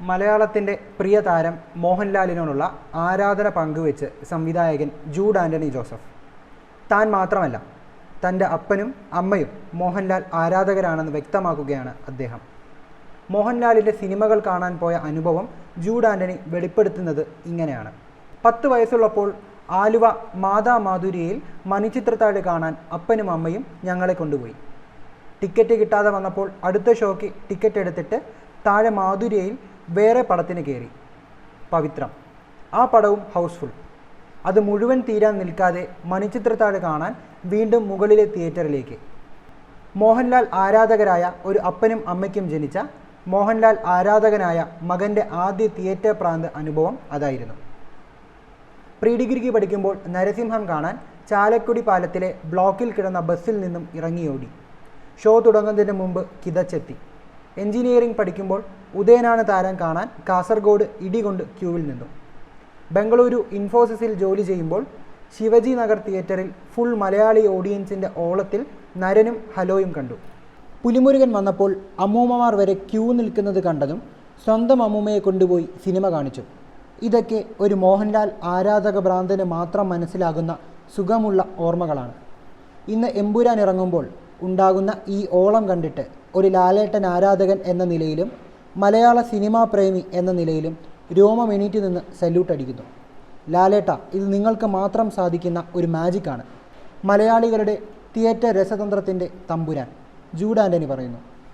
മലയാളത്തിന്റെ പ്രിയ താരം മോഹൻലാലിനോടുള്ള ആരാധന പങ്കുവെച്ച് സംവിധായകൻ ജൂഡ് ആന്റണി ജോസഫ്. താൻ മാത്രമല്ല തന്റെ അപ്പനും അമ്മയും മോഹൻലാൽ ആരാധകരാണെന്ന് വ്യക്തമാക്കുകയാണ് അദ്ദേഹം. മോഹൻലാലിന്റെ സിനിമകൾ കാണാൻ പോയ അനുഭവം ജൂഡ് ആന്റണി വെളിപ്പെടുത്തുന്നത് ഇങ്ങനെയാണ്. പത്ത് വയസ്സുള്ളപ്പോൾ ആലുവ മാതാ മാധുരിയിൽ മണിച്ചിത്രത്താഴ് കാണാൻ അപ്പനും അമ്മയും ഞങ്ങളെ കൊണ്ടുപോയി. ടിക്കറ്റ് കിട്ടാതെ വന്നപ്പോൾ അടുത്ത ഷോയ്ക്ക് ടിക്കറ്റ് എടുത്തിട്ട് താഴെ മാധുര്യയിൽ വേറെ പടത്തിന് കയറി പവിത്രം. ആ പടവും ഹൗസ്ഫുൾ. അത് മുഴുവൻ തീരാൻ നിൽക്കാതെ മണിച്ചിത്രത്താഴ് കാണാൻ വീണ്ടും മുകളിലെ തിയേറ്ററിലേക്ക്. മോഹൻലാൽ ആരാധകരായ ഒരു അപ്പനും അമ്മയ്ക്കും ജനിച്ച മോഹൻലാൽ ആരാധകനായ മകന്റെ ആദ്യ തിയേറ്റർ പ്രാന്ത് അനുഭവം അതായിരുന്നു. പ്രീ ഡിഗ്രിക്ക് പഠിക്കുമ്പോൾ നരസിംഹം കാണാൻ ചാലക്കുടി പാലത്തിലെ ബ്ലോക്കിൽ കിടന്ന ബസ്സിൽ നിന്നും ഇറങ്ങിയോടി. ഷോ തുടങ്ങുന്നതിന് മുമ്പ് കിതച്ചെത്തി. എഞ്ചിനീയറിംഗ് പഠിക്കുമ്പോൾ ഉദയനാണ് താരം കാണാൻ കാസർഗോഡ് ഇടികൊണ്ട് ക്യൂവിൽ നിന്നു. ബംഗളൂരു ഇൻഫോസിസിൽ ജോലി ചെയ്യുമ്പോൾ ശിവജി നഗർ തിയേറ്ററിൽ ഫുൾ മലയാളി ഓഡിയൻസിന്റെ ഓളത്തിൽ നരനും ഹലോയും കണ്ടു. പുലിമുരുകൻ വന്നപ്പോൾ അമ്മൂമ്മമാർ വരെ ക്യൂ നിൽക്കുന്നത് കണ്ടതും സ്വന്തം അമ്മൂമ്മയെ കൊണ്ടുപോയി സിനിമ കാണിച്ചു. ഇതൊക്കെ ഒരു മോഹൻലാൽ ആരാധക ഭ്രാന്തന് മാത്രം മനസ്സിലാകുന്ന സുഖമുള്ള ഓർമ്മകളാണ്. ഇന്ന് എമ്പുരാൻ ഇറങ്ങുമ്പോൾ ഉണ്ടാകുന്ന ഈ ഓളം കണ്ടിട്ട് ഒരു ലാലേട്ടൻ ആരാധകൻ എന്ന നിലയിലും മലയാള സിനിമാ പ്രേമി എന്ന നിലയിലും രോമം എണീറ്റ് നിന്ന് സല്യൂട്ട് അടിക്കുന്നു. ലാലേട്ട ഇത് നിങ്ങൾക്ക് മാത്രം സാധിക്കുന്ന ഒരു മാജിക്കാണ് മലയാളികളുടെ തിയേറ്റർ രസതന്ത്രത്തിന്റെ തമ്പുരാൻ ജൂഡ് ആന്റണി പറയുന്നു.